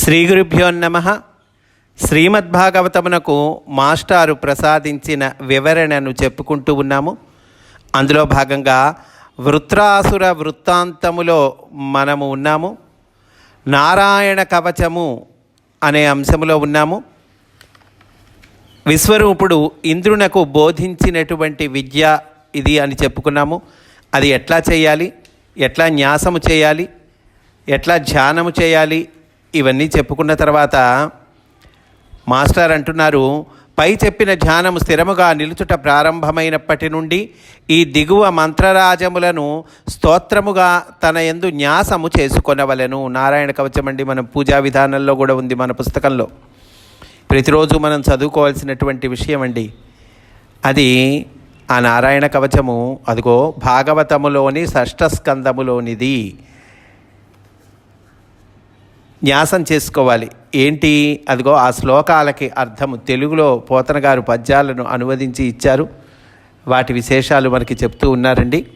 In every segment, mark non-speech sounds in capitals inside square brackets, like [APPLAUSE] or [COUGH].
శ్రీ గురుభ్యో నమ. శ్రీమద్భాగవతమునకు మాస్టారు ప్రసాదించిన వివరణను చెప్పుకుంటూ ఉన్నాము. అందులో భాగంగా వృత్రాసుర వృత్తాంతములో మనము ఉన్నాము. నారాయణ కవచము అనే అంశములో ఉన్నాము. విశ్వరూపుడు ఇంద్రునకు బోధించినటువంటి విద్య ఇది అని చెప్పుకున్నాము. అది ఎట్లా చేయాలి? ఎట్లా న్యాసము చేయాలి? ఎట్లా ధ్యానము చేయాలి? ఇవన్నీ చెప్పుకున్న తర్వాత మాస్టర్ అంటున్నారు పై చెప్పిన ధ్యానము స్థిరముగా నిలుచుట ప్రారంభమైనప్పటి నుండి ఈ దిగువ మంత్రరాజములను స్తోత్రముగా తన ఎందు న్యాసము చేసుకొనవలెను. నారాయణ కవచమండి మన పూజా విధానంలో కూడా ఉంది మన పుస్తకంలో. ప్రతిరోజు మనం చదువుకోవాల్సినటువంటి విషయం అండి అది ఆ నారాయణ కవచము అదిగో భాగవతములోని షష్ఠస్కందములోనిది. న్యాసం చేసుకోవాలి. ఏంటి? అదిగో ఆ శ్లోకాలకి అర్థము. తెలుగులో పోతన గారు పద్యాలను అనువదించి ఇచ్చారు. వాటి విశేషాలు మనకి చెప్తూ ఉన్నారండి.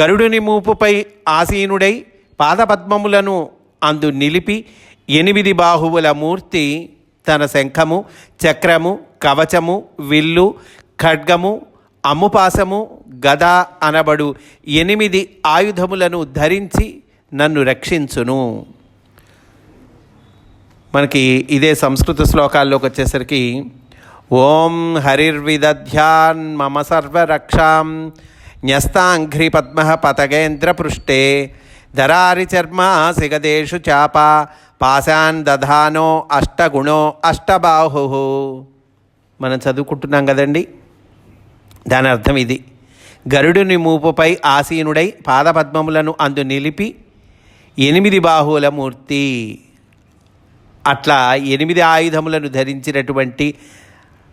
గరుడుని మూపుపై ఆసీనుడై పాదపద్మములను అందు నిలిపి ఎనిమిది బాహువుల మూర్తి తన శంఖము చక్రము కవచము విల్లు ఖడ్గము అమ్ముపాసము గద అనబడు ఎనిమిది ఆయుధములను ధరించి నన్ను రక్షించును. మనకి ఇదే సంస్కృత శ్లోకాల్లోకి వచ్చేసరికి ఓం హరిర్విదధ్యాన్ మమ సర్వరక్షాం న్యస్తాంఘ్రి పద్మ పతగేంద్ర పృష్ఠే ధరారి చర్మ సిగదేషు చాప పాశాన్ దధానో అష్టగుణో అష్టబాహు. మనం చదువుకుంటున్నాం కదండి? దాని అర్థం ఇది. గరుడుని మూపుపై ఆసీనుడై పాదపద్మములను అందు నిలిపి ఎనిమిది బాహువుల మూర్తి. అట్లా ఎనిమిది ఆయుధములను ధరించినటువంటి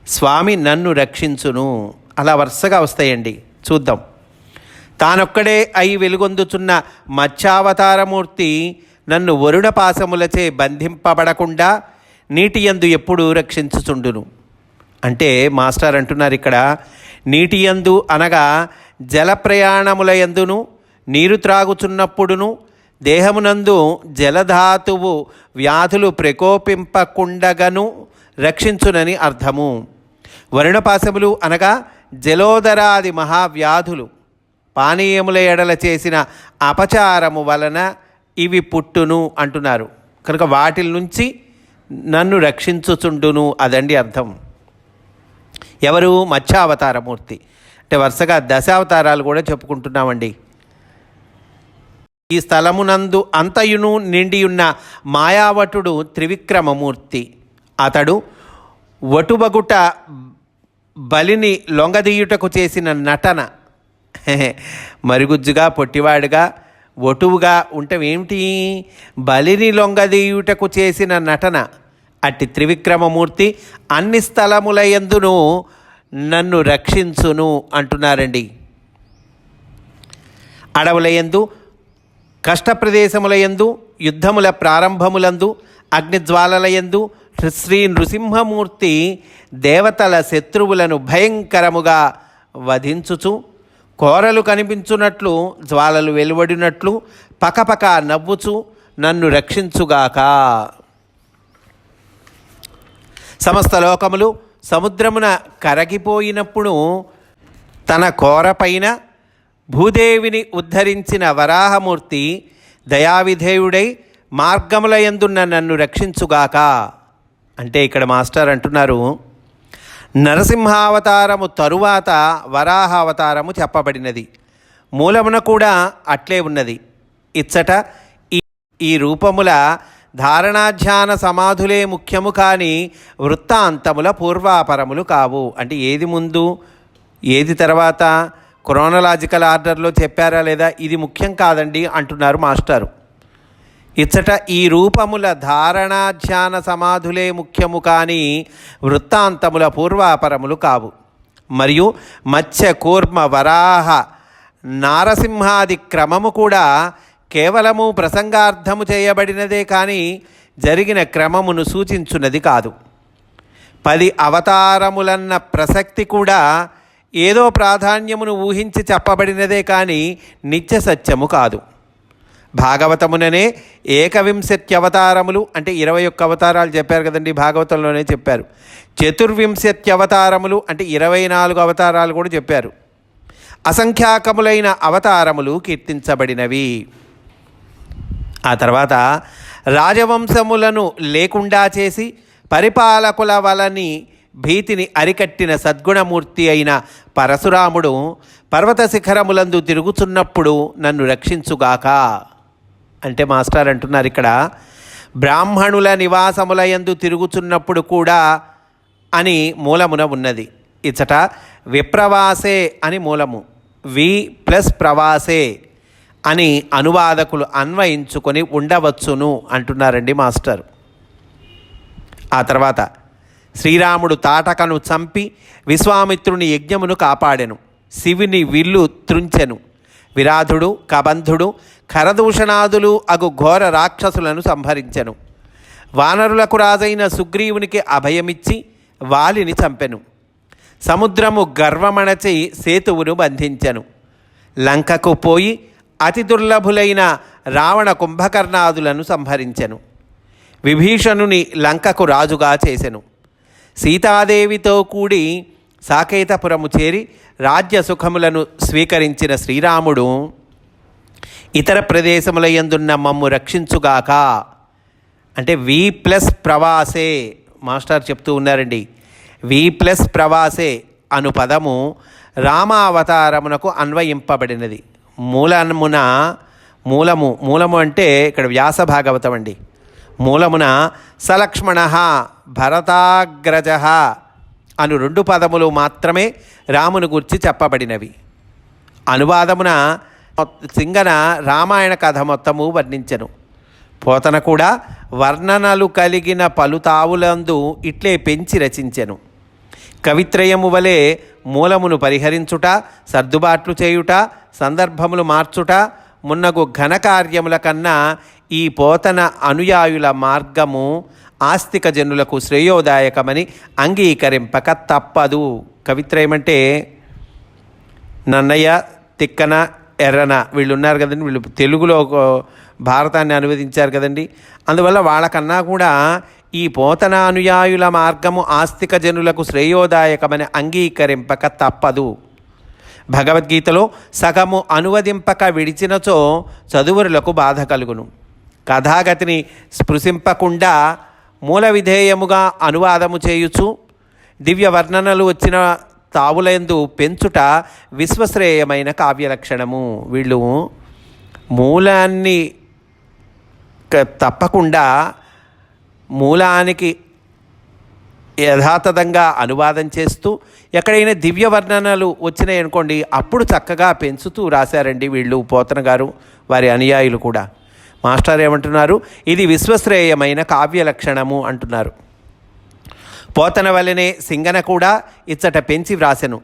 స్వామి నన్ను రక్షించును. అలా వరుసగా వస్తాయండి. చూద్దాం. తానొక్కడే అయి వెలుగొందుచున్న మత్స్యావతారమూర్తి నన్ను వరుణ పాసములచే బంధింపబడకుండా నీటి యందు ఎప్పుడు రక్షించుచుండును. అంటే మాస్టర్ అంటున్నారు ఇక్కడ నీటి యందు అనగా జల ప్రయాణముల యందును నీరు త్రాగుచున్నప్పుడును దేహమునందు జలధాతువు వ్యాధులు ప్రకోపింపకుండగను రక్షించునని అర్థము. వరుణపాశములు అనగా జలోదరాది మహావ్యాధులు. పానీయముల ఎడల చేసిన అపచారము వలన ఇవి పుట్టును అంటున్నారు. కనుక వాటి నుంచి నన్ను రక్షించుచుండును అదండి అర్థం. ఎవరు మత్స్యావతారమూర్తి. అంటే వరుసగా దశావతారాలు కూడా చెప్పుకుంటున్నామండి. ఈ స్థలమునందు అంతయును నిండియున్న మాయావటుడు త్రివిక్రమమూర్తి. అతడు వటుబగుట బలిని లొంగదీయుటకు చేసిన నటన. [LAUGHS] మరుగుజ్జుగా పొట్టివాడుగా ఒటువుగా ఉంటవేమిటి? బలిని లొంగదీయుటకు చేసిన నటన. అట్టి త్రివిక్రమమూర్తి అన్ని స్థలముల యందును నన్ను రక్షించును అంటున్నారండి. అడవుల కష్టప్రదేశములయందు యందు యుద్ధముల ప్రారంభములందు అగ్నిజ్వాలలయందు శ్రీ నృసింహమూర్తి దేవతల శత్రువులను భయంకరముగా వధించుచు కోరలు కనిపించున్నట్లు జ్వాలలు వెలువడినట్లు పకపక నవ్వుచు నన్ను రక్షించుగాక. సమస్త లోకములు సముద్రమున కరగిపోయినప్పుడు తన కోరపైన భూదేవిని ఉద్ధరించిన వరాహమూర్తి దయావిధేయుడై మార్గముల యందున్న నన్ను రక్షించుగాక. అంటే ఇక్కడ మాస్టర్ అంటున్నారు నరసింహావతారము తరువాత వరాహావతారము చెప్పబడినది. మూలమున కూడా అట్లే ఉన్నది. ఇచ్చట ఈ ఈ రూపముల ధారణాధ్యాన సమాధులే ముఖ్యము కానీ వృత్తాంతముల పూర్వాపరములు కావు. అంటే ఏది ముందు ఏది తర్వాత? క్రోనలాజికల్ ఆర్డర్లో చెప్పారా లేదా? ఇది ముఖ్యం కాదండి అంటున్నారు మాస్టారు. ఇచ్చట ఈ రూపముల ధారణాధ్యాన సమాధులే ముఖ్యము కానీ వృత్తాంతముల పూర్వాపరములు కావు. మరియు మత్స్య కూర్మ వరాహ నారసింహాది క్రమము కూడా కేవలము ప్రసంగార్థము చేయబడినదే కానీ జరిగిన క్రమమును సూచించున్నది కాదు. పది అవతారములన్న ప్రసక్తి కూడా ఏదో ప్రాధాన్యమును ఊహించి చెప్పబడినదే కానీ నిత్య సత్యము కాదు. భాగవతముననే ఏకవింశత్యవతారములు అంటే ఇరవై ఒక్క అవతారాలు చెప్పారు కదండి భాగవతంలోనే చెప్పారు. చతుర్వింశత్యవతారములు అంటే ఇరవై నాలుగు అవతారాలు కూడా చెప్పారు. అసంఖ్యాకములైన అవతారములు కీర్తించబడినవి. ఆ తర్వాత రాజవంశములను లేకుండా చేసి పరిపాలకుల వలని భీతిని అరికట్టిన సద్గుణమూర్తి అయిన పరశురాముడు పర్వత శిఖరములందు తిరుగుతున్నప్పుడు నన్ను రక్షించుగాక. అంటే మాస్టర్ అంటున్నారు ఇక్కడ బ్రాహ్మణుల నివాసములయందు తిరుగుతున్నప్పుడు కూడా అని మూలమున ఉన్నది. ఇచ్చట విప్రవాసే అని మూలము వి ప్లస్ ప్రవాసే అని అనువాదకులు అన్వయించుకొని ఉండవచ్చును అంటున్నారండి మాస్టర్. ఆ తర్వాత శ్రీరాముడు తాటకను చంపి విశ్వామిత్రుని యజ్ఞమును కాపాడెను. శివుని విల్లు త్రుంచెను. విరాధుడు కబంధుడు ఖరదూషణాదులు అగు ఘోర రాక్షసులను సంహరించెను. వానరులకు రాజైన సుగ్రీవునికి అభయమిచ్చి వాలిని చంపెను. సముద్రము గర్వమణచి సేతువును బంధించెను. లంకకు పోయి అతి దుర్లభులైన రావణ కుంభకర్ణాదులను సంహరించెను. విభీషణుని లంకకు రాజుగా చేసెను. సీతాదేవితో కూడి సాకేతపురము చేరి రాజ్య సుఖములను స్వీకరించిన శ్రీరాముడు ఇతర ప్రదేశముల యందున్న మమ్ము రక్షించుగాక. అంటే వి ప్లస్ ప్రవాసే మాస్టర్ చెప్తూ ఉన్నారండి. వి ప్లస్ ప్రవాసే అను పదము రామావతారమునకు అన్వయింపబడినది. మూలమున మూలము మూలము అంటే ఇక్కడ వ్యాస భాగవతం అండి. మూలమున సలక్ష్మణ భరతాగ్రజ అను రెండు పదములు మాత్రమే రామును గురించి చెప్పబడినవి. అనువాదమున సింగన రామాయణ కథ మొత్తము వర్ణించెను. పోతన కూడా వర్ణనలు కలిగిన పలుతావులందు ఇట్లే పెంచి రచించెను. కవిత్రయము వలె మూలమును పరిహరించుట సర్దుబాట్లు చేయుట సందర్భములు మార్చుట మున్నగు ఘనకార్యముల కన్నా ఈ పోతన అనుయాయుల మార్గము ఆస్తిక జనులకు శ్రేయోదాయకమని అంగీకరింపక తప్పదు. కవిత్రయమంటే నన్నయ్య తిక్కన ఎర్రన వీళ్ళు ఉన్నారు కదండి. వీళ్ళు తెలుగులో భారతాన్ని అనువదించారు కదండి. అందువల్ల వాళ్ళకన్నా కూడా ఈ పోతన అనుయాయుల మార్గము ఆస్తిక జనులకు శ్రేయోదాయకమని అంగీకరింపక తప్పదు. భగవద్గీతలో సగము అనువదింపక విడిచినచో చదువురులకు బాధ కలుగును. కథాగతిని స్పృశింపకుండా మూల విధేయముగా అనువాదము చేయుచు దివ్య వర్ణనలు వచ్చిన తావులందు పెంచుట విశ్వశ్రేయమైన కావ్యలక్షణము. వీళ్ళు మూలాన్ని తప్పకుండా మూలానికి యథాతథంగా అనువాదం చేస్తూ ఎక్కడైనా దివ్య వర్ణనలు వచ్చినాయి అనుకోండి అప్పుడు చక్కగా పెంచుతూ రాశారండి వీళ్ళు పోతన గారు వారి అనుయాయులు కూడా. మాస్టర్ ఏమంటున్నారు? ఇది విశ్వశ్రేయమైన కావ్య లక్షణము అంటున్నారు. పోతన వలనే సింగన కూడా ఇచ్చట పెంచి వ్రాసెను.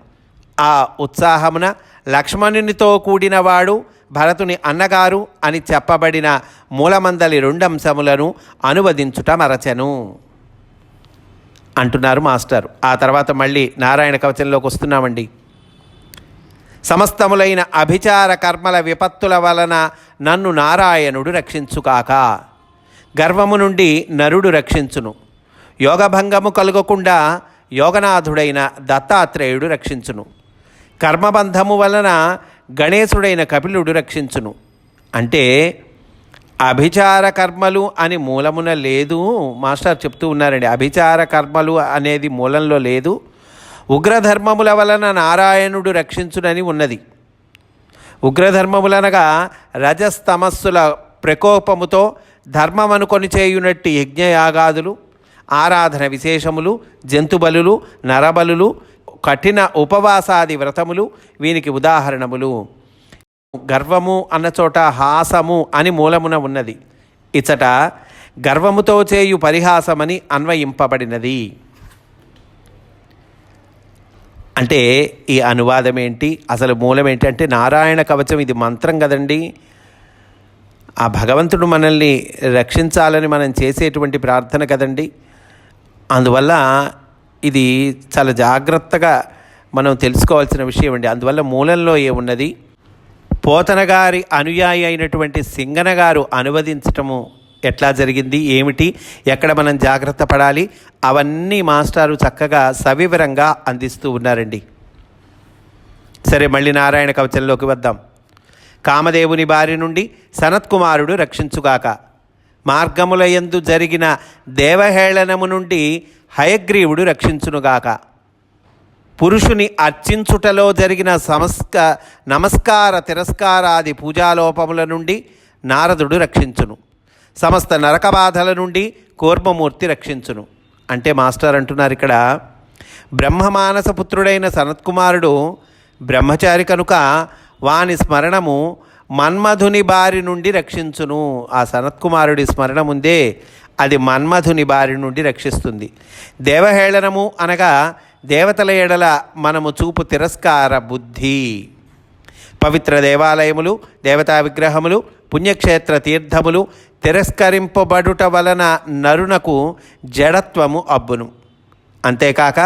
ఆ ఉత్సాహమున లక్ష్మణునితో కూడినవాడు భరతుని అన్నగారు అని చెప్పబడిన మూలమందలి రెండంశములను అనువదించుట మరచెను. అంటున్నారు మాస్టర్. ఆ తర్వాత మళ్ళీ నారాయణ కవచంలోకి వస్తున్నామండి. సమస్తములైన అభిచార కర్మల విపత్తుల వలన నన్ను నారాయణుడు రక్షించుకాక. గర్వము నుండి నరుడు రక్షించును. యోగభంగము కలుగకుండా యోగనాథుడైన దత్తాత్రేయుడు రక్షించును. కర్మబంధము వలన గణేశుడైన కపిలుడు రక్షించును. అంటే అభిచార కర్మలు అని మూలమున లేదు. మాస్టర్ చెప్తూ ఉన్నారండి అభిచార కర్మలు అనేది మూలంలో లేదు. ఉగ్రధర్మముల వలన నారాయణుడు రక్షించునని ఉన్నది. ఉగ్రధర్మములనగా రజస్తమస్సుల ప్రకోపముతో ధర్మం అనుకొని చేయునట్టి యజ్ఞయాగాదులు ఆరాధన విశేషములు జంతుబలులు నరబలులు కఠిన ఉపవాసాది వ్రతములు వీనికి ఉదాహరణములు. గర్వము అన్న చోట హాసము అని మూలమున ఉన్నది. ఇచ్చట గర్వముతో చేయు పరిహాసమని అన్వయింపబడినది. అంటే ఈ అనువాదం ఏంటి? అసలు మూలం ఏంటి? అంటే నారాయణ కవచం ఇది మంత్రం కదండి. ఆ భగవంతుడు మనల్ని రక్షించాలని మనం చేసేటువంటి ప్రార్థన కదండి. అందువల్ల ఇది చాలా జాగ్రత్తగా మనం తెలుసుకోవాల్సిన విషయం అండి. అందువల్ల మూలంలో ఏమున్నది? పోతనగారి అనుయాయి అయినటువంటి సింగన గారు అనువదించటము ఎట్లా జరిగింది ఏమిటి ఎక్కడ మనం జాగ్రత్త పడాలి అవన్నీ మాస్టారు చక్కగా సవివరంగా అందిస్తూ ఉన్నారండి. సరే మళ్ళీ నారాయణ కవచంలోకి వద్దాం. కామదేవుని బారి నుండి సనత్కుమారుడు రక్షించుగాక మార్గముల యందు జరిగిన దేవహేళనము నుండి హయగ్రీవుడు రక్షించునుగాక. పురుషుని అర్చించుటలో జరిగిన సమస్క నమస్కార తిరస్కారాది పూజాలోపముల నుండి నారదుడు రక్షించును. సమస్త నరక బాధల నుండి కూర్మమూర్తి రక్షించును. అంటే మాస్టర్ అంటున్నారు ఇక్కడ బ్రహ్మమానస పుత్రుడైన సనత్కుమారుడు బ్రహ్మచారి కనుక వాని స్మరణము మన్మధుని బారి నుండి రక్షించును. ఆ సనత్కుమారుడి స్మరణ ముందే అది మన్మధుని బారి నుండి రక్షిస్తుంది. దేవహేళనము అనగా దేవతల ఎడల మనము చూపు తిరస్కార బుద్ధి. పవిత్ర దేవాలయములు దేవతా విగ్రహములు పుణ్యక్షేత్ర తీర్థములు తిరస్కరింపబడుట వలన నరునకు జడత్వము అబ్బును. అంతేకాక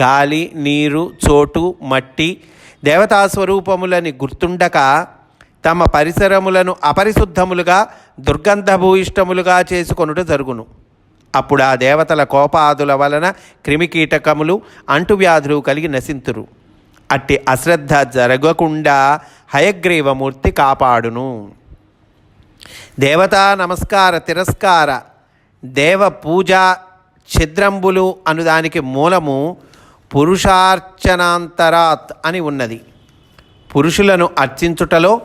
గాలి నీరు చోటు మట్టి దేవతా స్వరూపములని గుర్తుండక తమ పరిసరములను అపరిశుద్ధములుగా దుర్గంధభూయిష్టములుగా చేసుకొనుట జరుగును. అప్పుడు ఆ దేవతల కోపాదుల వలన క్రిమికీటకములు అంటువ్యాధులు కలిగి నశింతురు. అట్టి అశ్రద్ధ జరగకుండా హయగ్రీవమూర్తి కాపాడును. దేవతా నమస్కార తిరస్కార దేవ పూజ ఛిద్రంబులు అనుదానికి మూలము పురుషార్చనాంతరాత్ అని ఉన్నది. పురుషులను అర్చించుటలో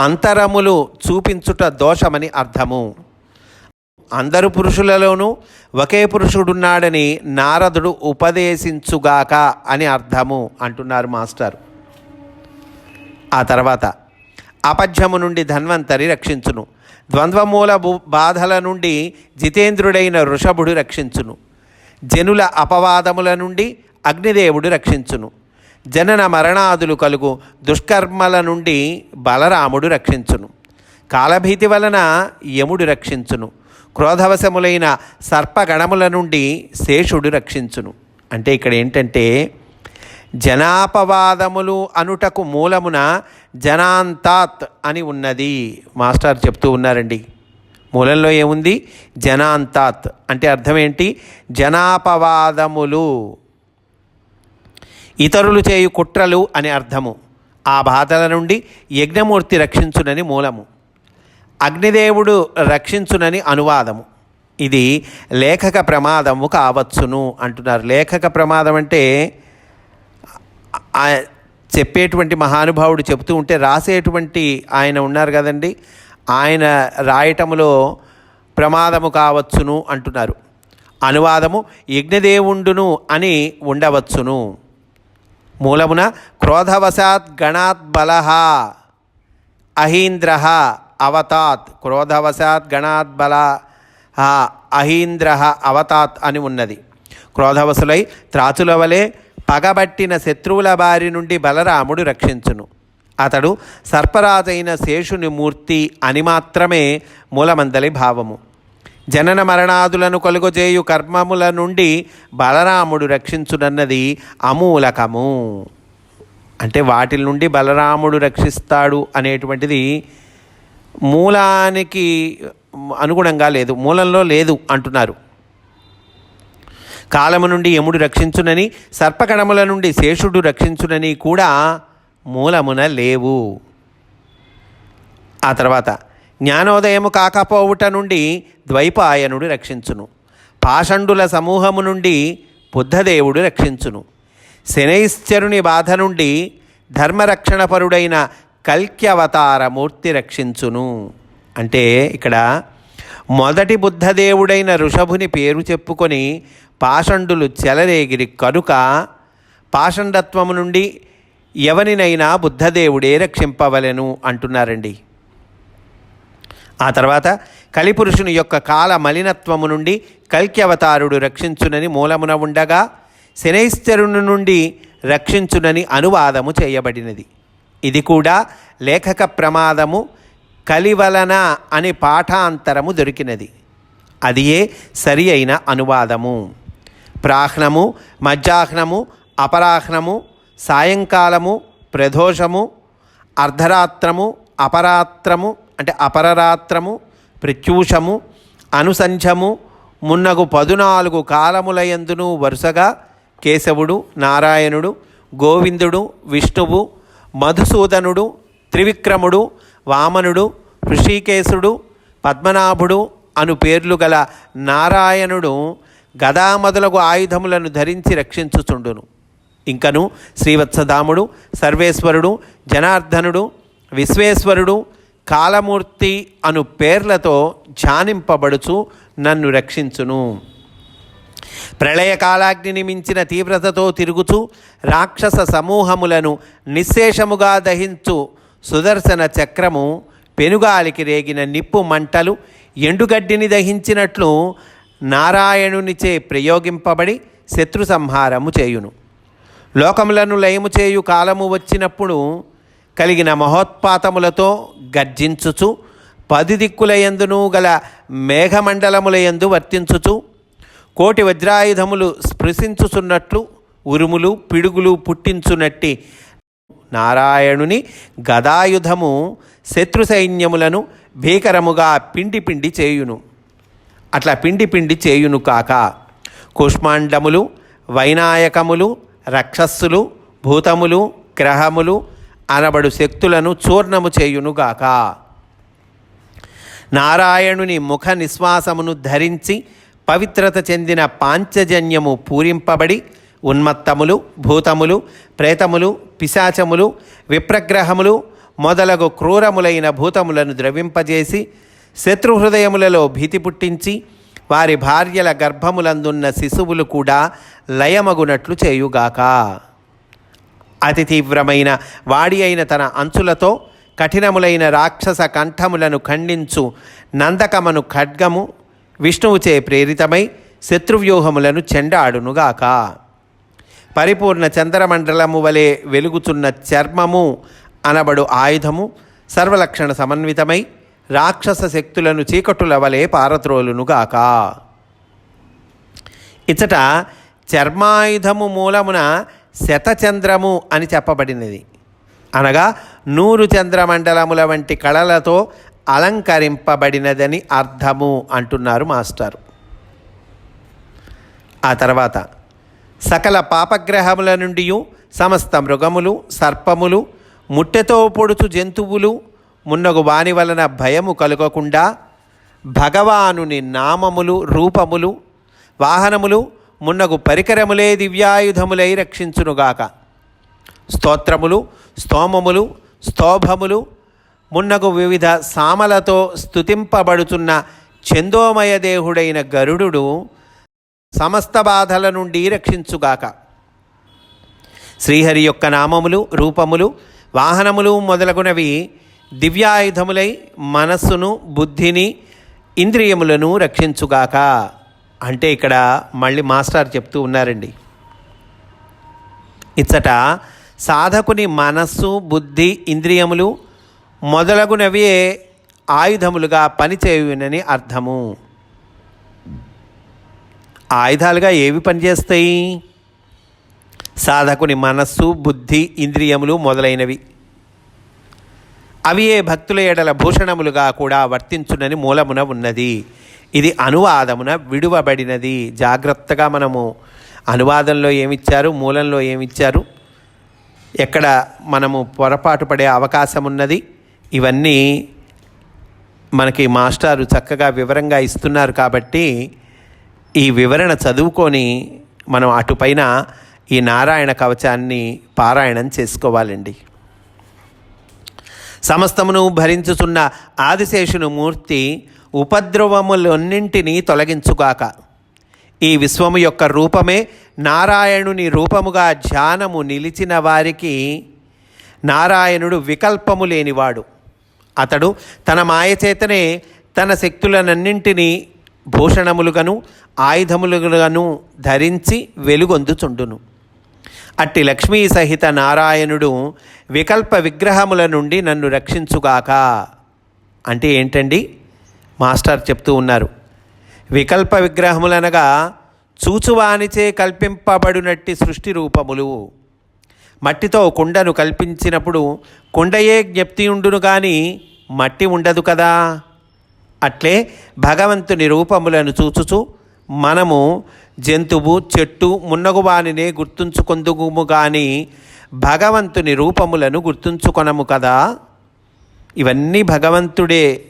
అంతరములు చూపించుట దోషమని అర్థము. అందరు పురుషులలోనూ ఒకే పురుషుడున్నాడని నారదుడు ఉపదేశించుగాక అని అర్థము అంటున్నారు మాస్టర్. ఆ తర్వాత అపధ్యము నుండి ధన్వంతరి రక్షించును. ద్వంద్వమూల భూ- బాధల నుండి జితేంద్రుడైన ఋషభుడు రక్షించును. జనుల అపవాదముల నుండి అగ్నిదేవుడు రక్షించును. జనన మరణాదులు కలుగు దుష్కర్మల నుండి బలరాముడు రక్షించును. కాలభీతి వలన యముడు రక్షించును. క్రోధవశములైన సర్పగణముల నుండి శేషుడు రక్షించును. అంటే ఇక్కడ ఏంటంటే జనాపవాదములు అనుటకు మూలమున జనాంతాత్ అని ఉన్నది. మాస్టర్ చెప్తూ ఉన్నారండి. మూలంలో ఏముంది? జనాంతాత్. అంటే అర్థం ఏంటి? జనాపవాదములు. ఇతరులు చేయు కుట్రలు అని అర్థము. ఆ బాధల నుండి యజ్ఞమూర్తి రక్షించునని మూలము. అగ్నిదేవుడు రక్షించునని అనువాదము. ఇది లేఖక ప్రమాదము కావచ్చును అంటున్నారు. లేఖక ప్రమాదం అంటే చెప్పేటువంటి మహానుభావుడు చెబుతూ ఉంటే రాసేటువంటి ఆయన ఉన్నారు కదండి. ఆయన రాయటములో ప్రమాదము కావచ్చును అంటున్నారు. అనువాదము యజ్ఞదేవుండును అని ఉండవచ్చును. మూలమున క్రోధవశాత్ గణాత్ బలహ అహీంద్ర అవతాత్ క్రోధవశాత్ గణాత్ బల అహీంద్ర అవతాత్ అని ఉన్నది. క్రోధవశులై త్రాచుల వలె పగబట్టిన శత్రువుల బారి నుండి బలరాముడు రక్షించును. అతడు సర్పరాజైన శేషుని మూర్తి అని మాత్రమే మూలమందలి భావము. జనన మరణాదులను కలుగజేయు కర్మముల నుండి బలరాముడు రక్షించునన్నది అమూలకము. అంటే వాటి నుండి బలరాముడు రక్షిస్తాడు అనేటువంటిది మూలానికి అనుగుణంగా లేదు మూలంలో లేదు అంటున్నారు. కాలము నుండి యముడు రక్షించునని సర్పకణముల నుండి శేషుడు రక్షించునని కూడా మూలమున లేవు. ఆ తర్వాత జ్ఞానోదయము కాకపోవుట నుండి ద్వైపాయనుడు రక్షించును. పాషండుల సమూహము నుండి బుద్ధదేవుడు రక్షించును. శనైశ్చరుని బాధ నుండి ధర్మరక్షణపరుడైన కల్క్యవతార మూర్తి రక్షించును అంటే ఇక్కడ మొదటి బుద్ధదేవుడైన ఋషభుని పేరు చెప్పుకొని పాషండులు చెలరేగిరి కనుక పాషండత్వము నుండి ఎవనినైనా బుద్ధదేవుడే రక్షింపవలెను అంటున్నారండి. ఆ తర్వాత కలిపురుషుని యొక్క కాల మలినత్వము నుండి కల్క్యవతారుడు రక్షించునని మూలమున ఉండగా శనైశ్చరుని నుండి రక్షించునని అనువాదము చేయబడినది. ఇది కూడా లేఖక ప్రమాదము కలివలన అని పాఠాంతరము దొరికినది. అదియే సరి అయిన అనువాదము. ప్రాహ్నము మధ్యాహ్నము అపరాహ్నము సాయంకాలము ప్రదోషము అర్ధరాత్రము అపరాత్రము అంటే అపరరాత్రము ప్రత్యూషము అనుసంధ్యము మున్నగు పదునాలుగు కాలములయందును వరుసగా కేశవుడు నారాయణుడు గోవిందుడు విష్ణువు మధుసూదనుడు త్రివిక్రముడు వామనుడు ఋషికేశుడు పద్మనాభుడు అను పేర్లు గల నారాయణుడు గదామదులకు ఆయుధములను ధరించి రక్షించుచుండును. ఇంకను శ్రీవత్సధాముడు సర్వేశ్వరుడు జనార్దనుడు విశ్వేశ్వరుడు కాలమూర్తి అను పేర్లతో ధ్యానింపబడుచు నన్ను రక్షించును. ప్రళయకాలాగ్నిని మించిన తీవ్రతతో తిరుగుతూ రాక్షస సమూహములను నిశ్శేషముగా దహించు సుదర్శన చక్రము పెనుగాలికి రేగిన నిప్పు మంటలు ఎండుగడ్డిని దహించినట్లు నారాయణునిచే ప్రయోగింపబడి శత్రు సంహారము చేయును. లోకములను లయము చేయు కాలము వచ్చినప్పుడు కలిగిన మహోత్పాతములతో గర్జించుచు పది దిక్కుల ఎందునూ గల మేఘమండలముల ఎందు వర్తించుచు కోటి వజ్రాయుధములు స్పృశించుచున్నట్లు ఉరుములు పిడుగులు పుట్టించునట్టి నారాయణుని గదాయుధము శత్రు సైన్యములను భీకరముగా పిండి పిండి చేయును. అట్లా పిండి పిండి చేయును కాక కుష్మాండములు వైనాయకములు రక్షస్సులు భూతములు గ్రహములు అనబడు శక్తులను చూర్ణము చేయునుగాక నారాయణుని ముఖ నిశ్వాసమును ధరించి పవిత్రత చెందిన పాంచజన్యము పూరింపబడి ఉన్మత్తములు భూతములు ప్రేతములు పిశాచములు విప్రగ్రహములు మొదలగు క్రూరములైన భూతములను ద్రవింపజేసి శత్రుహృదయములలో భీతి పుట్టించి వారి భార్యల గర్భములందున్న శిశువులు కూడా లయమగునట్లు చేయుగాక. అతి తీవ్రమైన వాడి అయిన తన అంచులతో కఠినములైన రాక్షస కంఠములను ఖండించు నందకమను ఖడ్గము విష్ణువుచే ప్రేరితమై శత్రువ్యూహములను చెండాడునుగాక. పరిపూర్ణ చంద్రమండలము వలె వెలుగుచున్న చర్మము అనబడు ఆయుధము సర్వలక్షణ సమన్వితమై రాక్షస శక్తులను చీకటుల వలె పారద్రోలునుగాక. ఇచ్చట చర్మాయుధము మూలమున శతచంద్రము అని చెప్పబడినది. అనగా నూరు చంద్రమండలముల వంటి కళలతో అలంకరింపబడినదని అర్థము అంటున్నారు మాస్టారు. ఆ తర్వాత సకల పాపగ్రహముల నుండి సమస్త మృగములు సర్పములు ముట్టెతో పొడుచు జంతువులు మున్నగు వాని వలన భయము కలుగకుండా భగవానుని నామములు రూపములు వాహనములు మున్నగు పరికరములే దివ్యాయుధములై రక్షించునుగాక. స్తోత్రములు స్తోమములు స్తోభములు మున్నగు వివిధ సామలతో స్తుతింపబడుతున్న చందోమయ దేహుడైన గరుడు సమస్త బాధల నుండి రక్షించుగాక. శ్రీహరి యొక్క నామములు రూపములు వాహనములు మొదలగునవి దివ్యాయుధములై మనస్సును బుద్ధిని ఇంద్రియములను రక్షించుగాక. అంటే ఇక్కడ మళ్ళీ మాస్టర్ చెప్తూ ఉన్నారండి. ఇచ్చట సాధకుని మనస్సు బుద్ధి ఇంద్రియములు మొదలగునవే ఆయుధములుగా పనిచేయునని అర్థము. ఆయుధాలుగా ఏవి పనిచేస్తాయి? సాధకుని మనస్సు బుద్ధి ఇంద్రియములు మొదలైనవి. అవి ఏ భక్తుల ఎడల భూషణములుగా కూడా వర్తించునని మూలమున ఉన్నది. ఇది అనువాదమున విడువబడినది. జాగ్రత్తగా మనము అనువాదంలో ఏమిచ్చారు? మూలంలో ఏమిచ్చారు? ఎక్కడ మనము పొరపాటు పడే అవకాశం ఉన్నది ఇవన్నీ మనకి మాస్టారు చక్కగా వివరంగా ఇస్తున్నారు కాబట్టి ఈ వివరణ చదువుకొని మనం అటుపైన ఈ నారాయణ కవచాన్ని పారాయణం చేసుకోవాలండి. సమస్తమును భరించుచున్న ఆదిశేషును మూర్తి ఉపద్రవములన్నింటినీ తొలగించుగాక. ఈ విశ్వము యొక్క రూపమే నారాయణుని రూపముగా ధ్యానము నిలిచిన వారికి నారాయణుడు వికల్పము లేనివాడు. అతడు తన మాయచేతనే తన శక్తులనన్నింటినీ భూషణములుగాను ఆయుధములుగాను ధరించి వెలుగొందుచుండును. అట్టి లక్ష్మీ సహిత నారాయణుడు వికల్ప విగ్రహముల నుండి నన్ను రక్షించుగాక. అంటే ఏంటండి? మాస్టర్ చెప్తూ ఉన్నారు. వికల్ప విగ్రహములనగా చూచువానిచే కల్పింపబడినట్టి సృష్టి రూపములు. మట్టితో కుండను కల్పించినప్పుడు కుండయే జ్ఞప్తి ఉండును కానీ మట్టి ఉండదు కదా. అట్లే భగవంతుని రూపములను చూచుచు మనము జంతువు చెట్టు మున్నగు వానినే గుర్తుంచుకొందుము కానీ భగవంతుని రూపములను గుర్తుంచుకొనము కదా. ఇవన్నీ భగవంతుడే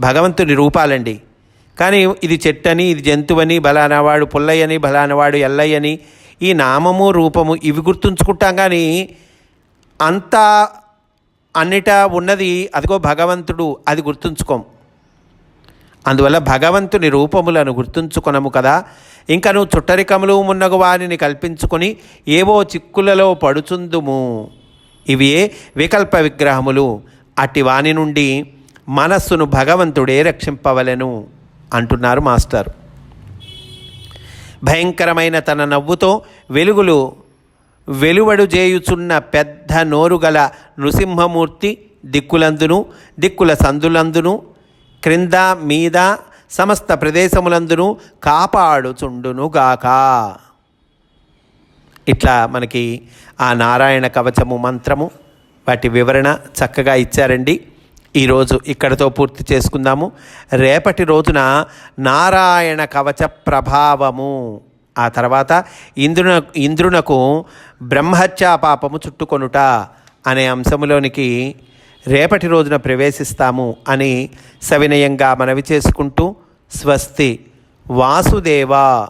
భగవంతుని రూపాలండి. కానీ ఇది చెట్టని ఇది జంతువని బలానవాడు పుల్లయ్యని బలానవాడు ఎల్లయ్యని ఈ నామము రూపము ఇవి గుర్తుంచుకుంటాం కానీ అంతా అన్నిటా ఉన్నది అదిగో భగవంతుడు అది గుర్తుంచుకోం. అందువల్ల భగవంతుని రూపములను గుర్తుంచుకొనము కదా. ఇంకా నువ్వు చుట్టరికములు మున్నగు వారిని కల్పించుకొని ఏవో చిక్కులలో పడుచుందుము. ఇవే వికల్ప విగ్రహములు. అట్టి వాని నుండి మనస్సును భగవంతుడే రక్షింపవలెను అంటున్నారు మాస్టర్. భయంకరమైన తన నవ్వుతో వెలుగులు వెలువడు చేయుచున్న పెద్ద నోరుగల నృసింహమూర్తి దిక్కులందును దిక్కుల సందులందును క్రింద మీద సమస్త ప్రదేశములందును కాపాడుచుండునుగాక. ఇట్లా మనకి ఆ నారాయణ కవచము మంత్రము వాటి వివరణ చక్కగా ఇచ్చారండి. ఈరోజు ఇక్కడతో పూర్తి చేసుకుందాము. రేపటి రోజున నారాయణ కవచ ప్రభావము. ఆ తర్వాత ఇంద్రున ఇంద్రునకు బ్రహ్మత్యా పాపము చుట్టుకొనుట అనే అంశములోనికి రేపటి రోజున ప్రవేశిస్తాము అని సవినయంగా మనవి చేసుకుంటూ స్వస్తి వాసుదేవా.